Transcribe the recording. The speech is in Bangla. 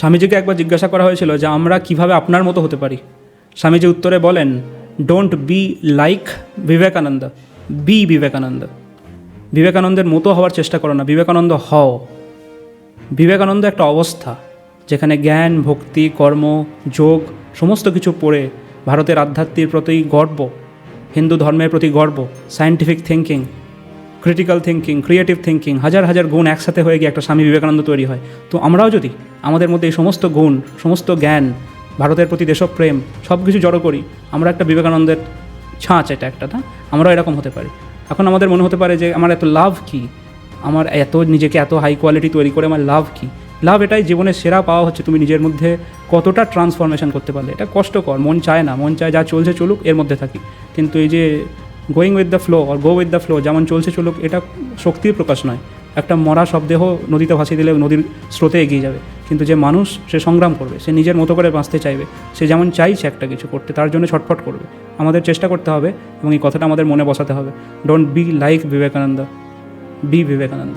স্বামীজিকে একবার জিজ্ঞাসা করা হয়েছিল যে আমরা কীভাবে আপনার মতো হতে পারি? স্বামীজি উত্তরে বলেন don't be like Vivekananda. Be Vivekananda. বিবেকানন্দের মতো হওয়ার চেষ্টা করো না। বিবেকানন্দ হও। বিবেকানন্দ একটা অবস্থা যেখানে জ্ঞান, ভক্তি, কর্ম, যোগ সমস্ত কিছু পড়ে ভারতের আধ্যাত্মিক প্রতি গর্ব, হিন্দু ধর্মের প্রতি গর্ব scientific thinking critical thinking creative thinking হাজার হাজার গুণ একসাথে হয়ে গিয়ে একটা স্বামী বিবেকানন্দ তৈরি হয়। তো আমরাও যদি আমাদের মধ্যে এই সমস্ত গুণ, সমস্ত জ্ঞান, ভারতের প্রতি দেশপ্রেম সব কিছু জড়ো করি, আমরা একটা বিবেকানন্দের ছাঁচ এটা একটা না আমরাও এরকম হতে পারি। এখন আমাদের মনে হতে পারে যে আমার এত লাভ কী? আমার এত নিজেকে এত হাই কোয়ালিটি তৈরি করে আমার লাভ কী? লাভ এটাই জীবনের সেরা পাওয়া হচ্ছে তুমি নিজের মধ্যে কতটা ট্রান্সফরমেশন করতে পারলে। এটা কষ্টকর, মন চায় না, মন চায় যা চলছে চলুক, এর মধ্যে থাকি। কিন্তু এই যে গোয়িং উইথ দ্য ফ্লো আর গো উইথ দ্য ফ্লো যেমন চলছে চলুক, এটা শক্তির প্রকাশ নয়। একটা মরা শবদেহ নদীতে ভাসিয়ে দিলে নদীর স্রোতে এগিয়ে যাবে। কিন্তু যে মানুষ, সে সংগ্রাম করবে, সে নিজের মতো করে বাঁচতে চাইবে, সে যেমন চাইছে একটা কিছু করতে, তার জন্য ছটফট করবে। আমাদের চেষ্টা করতে হবে এবং এই কথাটা আমাদের মনে বসাতে হবে। Don't be like Vivekananda be Vivekananda